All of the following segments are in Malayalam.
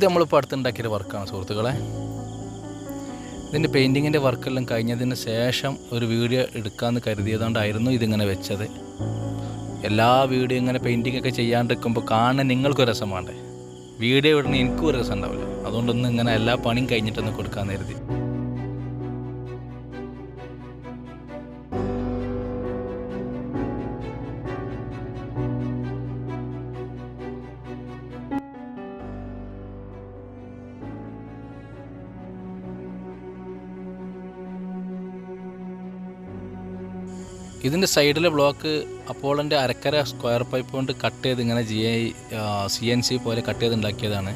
ഇത് നമ്മളിപ്പോൾ അടുത്തുണ്ടാക്കിയൊരു വർക്കാണ് സുഹൃത്തുക്കളെ. ഇതിന്റെ പെയിന്റിങ്ങിന്റെ വർക്കെല്ലാം കഴിഞ്ഞതിന് ശേഷം ഒരു വീഡിയോ എടുക്കാമെന്ന് കരുതിയതുകൊണ്ടായിരുന്നു ഇതിങ്ങനെ വെച്ചത്. എല്ലാ വീഡിയോ ഇങ്ങനെ ഒക്കെ ചെയ്യാണ്ടിരിക്കുമ്പോൾ കാണാൻ നിങ്ങൾക്കും രസം വേണ്ടേ? വീഡിയോ ഇടണേ എനിക്കും ഒരു രസം ഉണ്ടാവില്ല. അതുകൊണ്ടൊന്നും ഇങ്ങനെ എല്ലാ പണിയും കഴിഞ്ഞിട്ടൊന്ന് കൊടുക്കാൻ കരുതി. ഇതിന്റെ സൈഡിലെ ബ്ലോക്ക് അപ്പോളന്റെ അരക്കര സ്ക്വയർ പൈപ്പ് കൊണ്ട് കട്ട് ചെയ്ത് ഇങ്ങനെ G I C N C പോലെ കട്ട് ചെയ്ത് ഉണ്ടാക്കിയതാണ്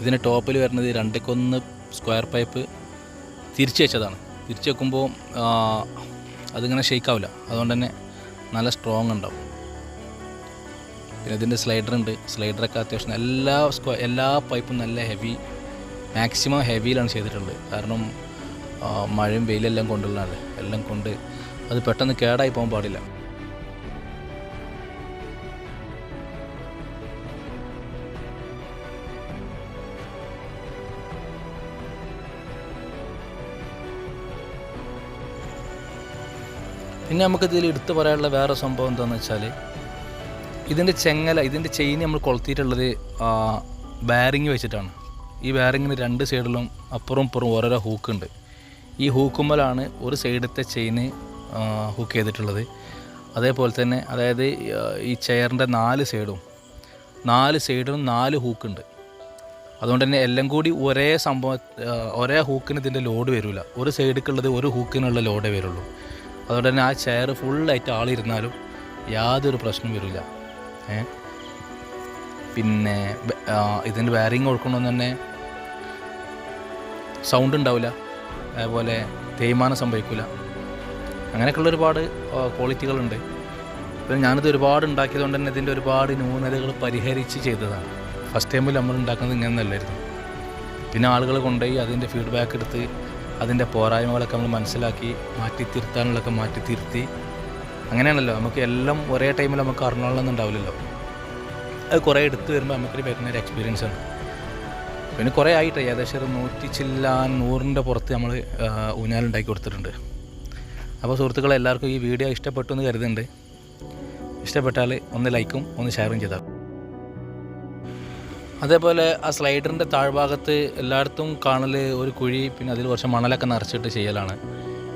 ഇതിന്റെ ടോപ്പിൽ വരുന്നത് രണ്ടിക്കൊന്ന് സ്ക്വയർ പൈപ്പ് തിരിച്ചു വെച്ചതാണ്. തിരിച്ചു വെക്കുമ്പോൾ അതിങ്ങനെ ഷെയ്ക്കാവില്ല അതുകൊണ്ട് തന്നെ നല്ല സ്ട്രോങ് ഉണ്ടാവും പിന്നെ ഇതിന്റെ സ്ലൈഡർ ഉണ്ട് സ്ലൈഡറൊക്കെ അത്യാവശ്യം എല്ലാ സ്ക്വയർ എല്ലാ പൈപ്പും നല്ല ഹെവി മാക്സിമം ഹെവിയിലാണ് ചെയ്തിട്ടുള്ളത്. കാരണം മഴയും വെയിലെല്ലാം കൊണ്ടുള്ളതാണ്. എല്ലാം കൊണ്ട് അത് പെട്ടെന്ന് കേടായി പോകാൻ പാടില്ല. പിന്നെ നമുക്ക് ഇതിൽ എടുത്തു പറയാനുള്ള വേറെ സംഭവം എന്താണെന്ന് വെച്ചാൽ ഇതിന്റെ ചെങ്ങല ഇതിന്റെ ചെയിൻ നമ്മൾ കൊളുത്തിയിട്ടുള്ളത് ബാരിങ് വെച്ചിട്ടാണ്. ഈ ബാരിങ്ങിന് രണ്ട് സൈഡിലും അപ്പുറം ഇപ്പുറം ഓരോരോ ഹൂക്കുണ്ട് ഈ ഹൂക്കുമ്മലാണ് ഒരു സൈഡത്തെ ചെയിന് ഹൂക്ക് ചെയ്തിട്ടുള്ളത്. അതേപോലെ തന്നെ അതായത് ഈ ചെയറിന്റെ നാല് സൈഡും നാല് സൈഡിലും നാല് ഹൂക്കുണ്ട് അതുകൊണ്ട് തന്നെ എല്ലാം കൂടി ഒരേ സംഭവം ഒരേ ഹൂക്കിന് ഇതിന്റെ ലോഡ് വരില്ല ഒരു സൈഡിക്കുള്ളത് ഒരു ഹൂക്കിനുള്ള ലോഡേ വരുള്ളൂ. അതുകൊണ്ട് തന്നെ ആ ചെയർ ഫുള്ളായിട്ട് ആളിരുന്നാലും യാതൊരു പ്രശ്നം വരില്ല ഏ? പിന്നെ ഇതിന്റെ വയറിങ് കൊടുക്കണമെന്ന് തന്നെ സൗണ്ട് ഉണ്ടാവില്ല അതേപോലെ തേയ്മാനം സംഭവിക്കില്ല അങ്ങനെയൊക്കെയുള്ള ഒരുപാട് ക്വാളിറ്റികളുണ്ട്. പിന്നെ ഞാനിത് ഒരുപാട് ഉണ്ടാക്കിയതുകൊണ്ട് തന്നെ ഇതിന്റെ ഒരുപാട് ന്യൂനതകൾ പരിഹരിച്ച് ചെയ്തതാണ്. ഫസ്റ്റ് ടൈമിൽ നമ്മൾ ഉണ്ടാക്കുന്നത് ഇങ്ങനെ നല്ലായിരുന്നു പിന്നെ ആളുകൾ കൊണ്ടുപോയി അതിന്റെ ഫീഡ്ബാക്ക് എടുത്ത് അതിന്റെ പോരായ്മകളൊക്കെ നമ്മൾ മനസ്സിലാക്കി മാറ്റി തിരുത്താനുള്ളതൊക്കെ മാറ്റി തിരുത്തി അങ്ങനെയാണല്ലോ നമുക്ക് എല്ലാം ഒരേ ടൈമിൽ നമുക്ക് അറിഞ്ഞോളൊന്നും ഉണ്ടാവില്ലല്ലോ അത് കുറേ എടുത്ത് വരുമ്പോൾ നമുക്കൊരു വരുന്നൊരു എക്സ്പീരിയൻസ് ആണ്. പിന്നെ കുറേ ആയിട്ട് ഏകദേശം ഒരു നൂറ്റി ചില്ലാൻ നൂറിന്റെ പുറത്ത് നമ്മൾ ഊഞ്ഞാലുണ്ടാക്കി കൊടുത്തിട്ടുണ്ട്. അപ്പോൾ സുഹൃത്തുക്കളെ എല്ലാവർക്കും ഈ വീഡിയോ ഇഷ്ടപ്പെട്ടു എന്ന് കരുതുന്നുണ്ട്. ഇഷ്ടപ്പെട്ടാൽ ഒന്ന് ലൈക്കും ഒന്ന് ഷെയറും ചെയ്താൽ അതേപോലെ ആ സ്ലൈഡറിന്റെ താഴ്ഭാഗത്ത് എല്ലായിടത്തും കാണൽ ഒരു കുഴി പിന്നെ അതിൽ കുറച്ച് മണലൊക്കെ നിറച്ചിട്ട് ചെയ്യലാണ്.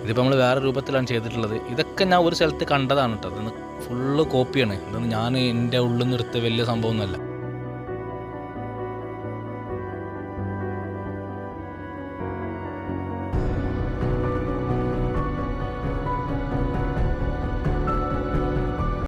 ഇതിപ്പോൾ നമ്മൾ വേറെ രൂപത്തിലാണ് ചെയ്തിട്ടുള്ളത്. ഇതൊക്കെ ഞാൻ ഒരു സ്ഥലത്ത് കണ്ടതാണ് കേട്ടോ. അതൊന്ന് ഫുള്ള് കോപ്പിയാണ് ഇതൊന്നും ഞാൻ എന്റെ ഉള്ളിൽ നിന്ന് എടുത്ത വലിയ സംഭവമൊന്നുമല്ല.